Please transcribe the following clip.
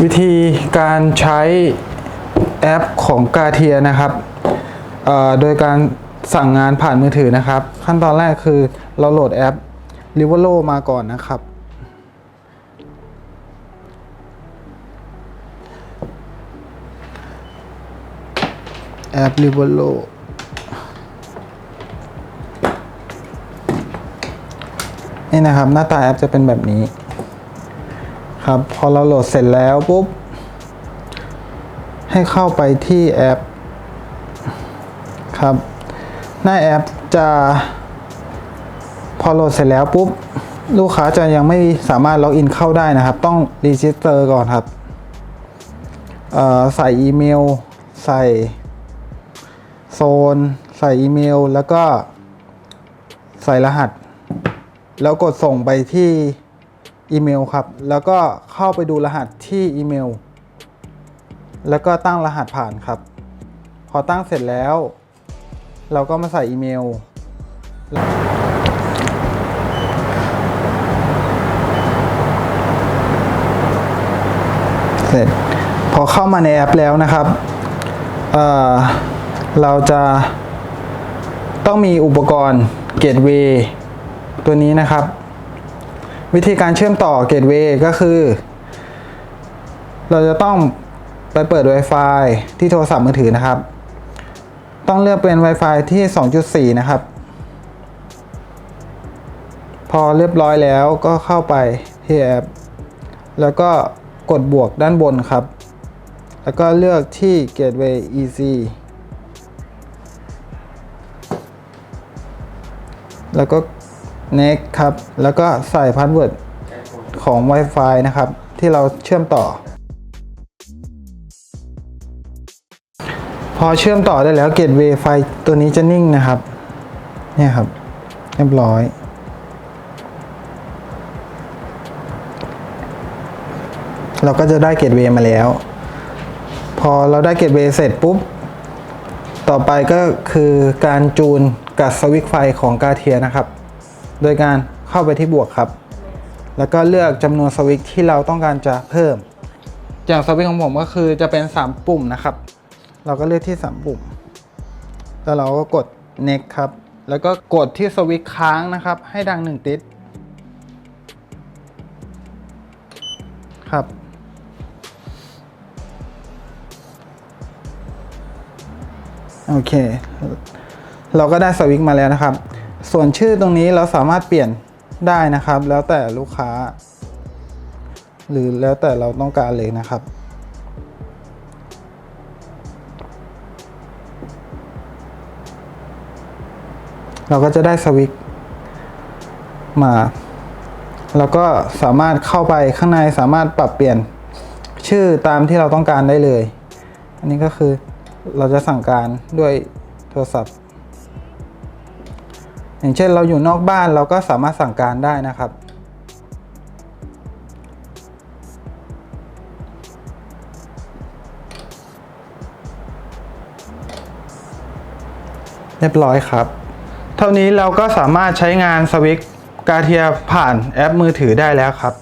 วิธีการใช้แอปของกาเทียนะครับโดยการสั่งงานผ่านมือถือนะครับ ขั้นตอนแรกคือเราโหลดแอป r i v o l o มาก่อนนะครับ แอป r i v o l o นี่นะครับ หน้าตาแอปจะเป็นแบบนี้ ครับ พอเราโหลดเสร็จแล้วปุ๊บ ให้เข้าไปที่แอป ครับ หน้าแอปจะ พอโหลดเสร็จแล้วปุ๊บ ลูกค้าจะยังไม่สามารถล็อกอินเข้าได้นะครับ ต้องรีจิสเตอร์ก่อนครับ ใส่อีเมล ใส่โซน ใส่อีเมล แล้วก็ใส่รหัส แล้วกดส่งไปที่ อีเมลครับ แล้วก็เข้าไปดูรหัสที่อีเมล แล้วก็ตั้งรหัสผ่านครับ พอตั้งเสร็จแล้ว เราก็มาใส่อีเมล เสร็จ พอเข้ามาในแอปแล้วนะครับเอ่อเราจะต้องมีอุปกรณ์เกตเวย์ตัวนี้นะครับ วิธีการเชื่อมต่อเกตเวย์ก็คือ เราจะต้องไปเปิด Wi-Fi ที่โทรศัพท์มือถือนะครับ ต้องเลือกเป็น Wi-Fi ที่ 2.4 นะครับ พอเรียบร้อยแล้วก็เข้าไปที่แอป แล้วก็กดบวกด้านบนครับ แล้วก็เลือกที่ Gateway Easy แล้วก็ next ครับ แล้วก็ใส่พาสเวิร์ดของ Wi-Fi นะครับ ที่เราเชื่อมต่อ พอเชื่อมต่อได้แล้ว Gateway ไฟตัวนี้จะนิ่งนะครับ เนี่ยครับ เรียบร้อย เราก็จะได้เกตเวย์มาแล้ว พอเราได้เกตเวย์เสร็จปุ๊บ ต่อไปก็คือการจูนกับสวิตไฟของกาเทียนะครับ โดยการเข้าไปที่บวกครับ แล้วก็เลือกจำนวนสวิตช์ที่เราต้องการจะเพิ่ม อย่างสวิตช์ของผมก็คือจะเป็น 3 ปุ่มนะครับ เราก็เลือกที่ 3 ปุ่ม แล้วเราก็กด next ครับ แล้วก็กดที่สวิตช์ค้างนะครับ ให้ดัง 1 ติดครับโอเค เราก็ได้สวิตช์มาแล้วนะครับ ส่วนชื่อตรงนี้เราสามารถเปลี่ยนได้นะครับ แล้วแต่ลูกค้า หรือแล้วแต่เราต้องการเลยนะครับ เราก็จะได้สวิตช์มาแล้วก็สามารถเข้าไปข้างในสามารถปรับเปลี่ยนชื่อตามที่เราต้องการได้เลย อันนี้ก็คือเราจะสั่งการด้วยโทรศัพท์ อย่างเช่นเราอยู่นอกบ้านเราก็สามารถสั่งการได้นะครับ เรียบร้อยครับ เท่านี้เราก็สามารถใช้งานสวิตช์กาเทียผ่านแอปมือถือได้แล้วครับ